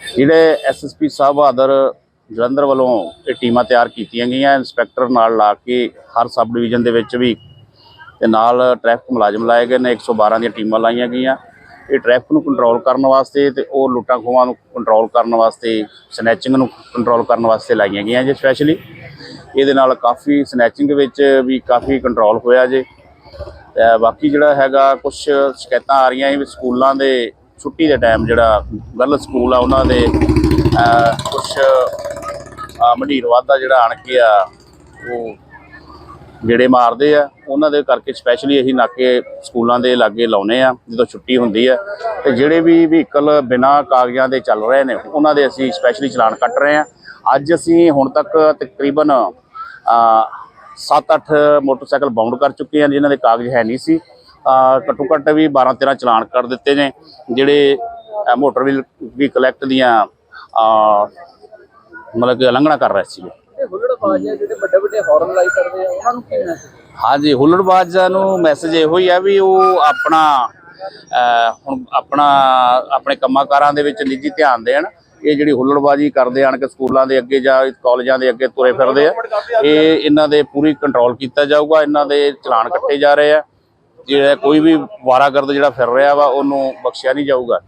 ਜਿਹੜੇ ਐਸਐਸਪੀ ਸਾਹਿਬ ਬਹਾਦਰ ਜਲੰਧਰ ਵੱਲੋਂ ਇਹ ਟੀਮਾਂ ਤਿਆਰ ਕੀਤੀਆਂ ਗਈਆਂ, ਇੰਸਪੈਕਟਰ ਨਾਲ ਲਾ ਕੇ ਹਰ ਸਬ ਡਿਵੀਜ਼ਨ ਦੇ ਵਿੱਚ ਵੀ ਤੇ ਨਾਲ ਟ੍ਰੈਫਿਕ ਮੁਲਾਜ਼ਮ ਲਾਏ ਗਏ ਨੇ 112 ਦੀਆਂ ਟੀਮਾਂ ਲਾਈਆਂ ਗਈਆਂ। ਇਹ ਟ੍ਰੈਫਿਕ ਨੂੰ ਕੰਟਰੋਲ ਕਰਨ ਵਾਸਤੇ ਤੇ ਉਹ ਲੁੱਟਾਂ ਖੋਹਾਂ ਨੂੰ ਕੰਟਰੋਲ ਕਰਨ ਵਾਸਤੇ, ਸਨੈਚਿੰਗ ਨੂੰ ਕੰਟਰੋਲ ਕਰਨ ਵਾਸਤੇ ਲਾਈਆਂ ਗਈਆਂ ਜੇ ਸਪੈਸ਼ਲੀ। ਇਹਦੇ ਨਾਲ ਕਾਫੀ ਸਨੈਚਿੰਗ ਵਿੱਚ ਵੀ ਕਾਫੀ ਕੰਟਰੋਲ ਹੋਇਆ ਜੇ। ਬਾਕੀ ਜਿਹੜਾ ਹੈਗਾ ਕੁਝ ਸ਼ਿਕਾਇਤਾਂ ਆ ਰਹੀਆਂ ਵੀ ਸਕੂਲਾਂ ਦੇ ਛੁੱਟੀ ਦੇ ਟਾਈਮ ਜਿਹੜਾ ਗਰਲ ਸਕੂਲ ਆ, ਉਹਨਾਂ ਦੇ ਕੁਝ ਮੰਡੀਰ ਵਾਦਾ ਜਿਹੜਾ ਆਣ ਕੇ ਆ, ਉਹ ਜਿਹੜੇ ਮਾਰਦੇ ਆ। ਉਹਨਾਂ ਦੇ ਕਰਕੇ ਸਪੈਸ਼ਲੀ ਅਸੀਂ ਨਾਕੇ ਸਕੂਲਾਂ ਦੇ ਲਾਗੇ ਲਾਉਨੇ ਆ, ਜਦੋਂ ਛੁੱਟੀ ਹੁੰਦੀ ਹੈ ਤੇ ਜਿਹੜੇ ਵੀ ਵਹੀਕਲ ਬਿਨਾਂ ਕਾਗਜ਼ਾਂ ਦੇ ਚੱਲ ਰਹੇ ਨੇ, ਉਹਨਾਂ ਦੇ ਅਸੀਂ ਸਪੈਸ਼ਲੀ ਚਲਾਨ ਕੱਟ ਰਹੇ ਆ। ਅੱਜ ਅਸੀਂ ਹੁਣ ਤੱਕ ਤਕਰੀਬਨ 7-8 ਮੋਟਰਸਾਈਕਲ ਬਾਉਂਡ ਕਰ ਚੁੱਕੇ ਆ, ਜਿਨ੍ਹਾਂ ਦੇ ਕਾਗਜ਼ ਹੈ ਨਹੀਂ ਸੀ। ਘੱਟੋ ਘੱਟ ਵੀ 12-13 ਚਲਾਨ ਕਰ ਦਿੱਤੇ ਨੇ ਜਿਹੜੇ ਮੋਟਰ ਵੀ ਕਲੈਕਟ ਦੀਆਂ ਮਤਲਬ ਕਿ ਉਲੰਘਣਾ ਕਰ ਰਹੇ ਤੇ ਹੁੱਲੜਬਾਜ਼ ਜਿਹੜੇ ਵੱਡੇ ਵੱਡੇ ਹਾਰਨ ਲਾਈ ਕਰਦੇ ਆ ਉਹਨਾਂ ਨੂੰ ਕੀ ਮੈਸੇਜ ਹਾਂਜੀ ਹੁੱਲੜਬਾਜ਼ਾਂ ਨੂੰ ਮੈਸੇਜ ਇਹੋ ਹੀ ਆ ਵੀ ਉਹ ਆਪਣਾ ਹੁਣ ਆਪਣਾ ਆਪਣੇ ਕੰਮਾਂ-ਕਾਰਾਂ ਦੇ ਵਿੱਚ ਨਿੱਜੀ ਧਿਆਨ ਦੇਣ। ਇਹ ਜਿਹੜੀ ਹੁੱਲੜਬਾਜ਼ੀ ਕਰਦੇ ਆਣ ਕੇ ਸਕੂਲਾਂ ਦੇ ਅੱਗੇ ਜਾਂ ਕਾਲਜਾਂ ਦੇ ਅੱਗੇ ਤੁਰੇ ਫਿਰਦੇ ਆ ਇਹ ਇਹਨਾਂ ਦੇ ਪੂਰੀ ਕੰਟਰੋਲ ਕੀਤਾ ਜਾਊਗਾ ਇਹਨਾਂ ਦੇ ਚਲਾਨ ਕੱਟੇ ਜਾ ਰਹੇ ਆ। ਜਿਹੜਾ ਕੋਈ ਵੀ ਵਾਰਾਗਰਦ ਜਿਹੜਾ ਫਿਰ ਰਿਹਾ ਵਾ ਉਹਨੂੰ ਬਖਸ਼ਿਆ ਨਹੀਂ ਜਾਊਗਾ।